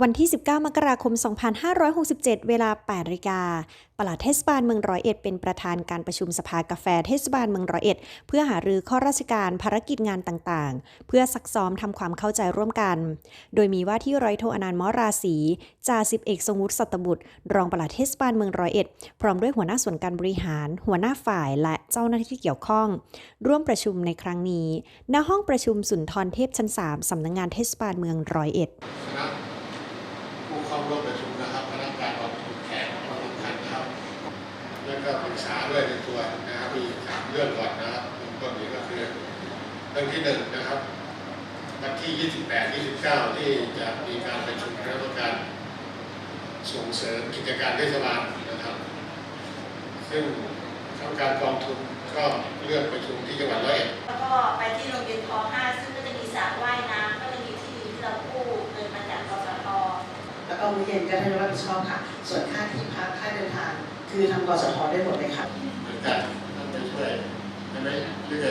วันที่ 19 มกราคม 2567 เวลา8นาฬิกาปลัดเทศบาลเมืองร้อยเอ็ดเป็นประธานการประชุมสภากาแฟเทศบาลเมืองร้อยเอ็ด เพื่อหารือข้อราชการภารกิจงานต่างๆ เพื่อซักซ้อมทำความเข้าใจร่วมกัน โดยมีว่าที่ร้อยโทอนันต์มอราศีจ่าสิบเอกทรงวุฒิสัตบุตร รองปลัดเทศบาลเมืองร้อยเอ็ด พร้อมด้วยหัวหน้าส่วนการบริหาร หัวหน้าฝ่ายและเจ้าหน้าที่ที่เกี่ยวข้อง ร่วมประชุมในครั้งนี้ ณห้องประชุมสุนทรเทพชั้น 3สำนักงงานเทศบาลเมืองร้อยเอ็ดคณะ เข้าร่วมประชุมนะครับคณะกรรมการกองทุนแขกของทุกท่านครับแล้วก็ปรึกษาด้วยในตัวนะครับมีสามเรื่องก่อนนะครับเริ่มต้นนี้ก็คือเรื่องที่หนึ่งนะครับวันที่ 28 29 ที่จะมีการประชุมคณะกรรมการส่งเสริมกิจการเทศบาลนะครับ ซึ่งกรรมการกองทุนก็เลือกประชุมที่จังหวัดร้อยเอ็ด แล้วก็มื้อเย็นก็ท่านรับผิดชอบค่ะ ส่วนค่าที่พักค่าเดินทาง คือทางกสทได้หมดเลยค่ะเหมือนกันต้องไปช่วยใช่ไหมหรือไง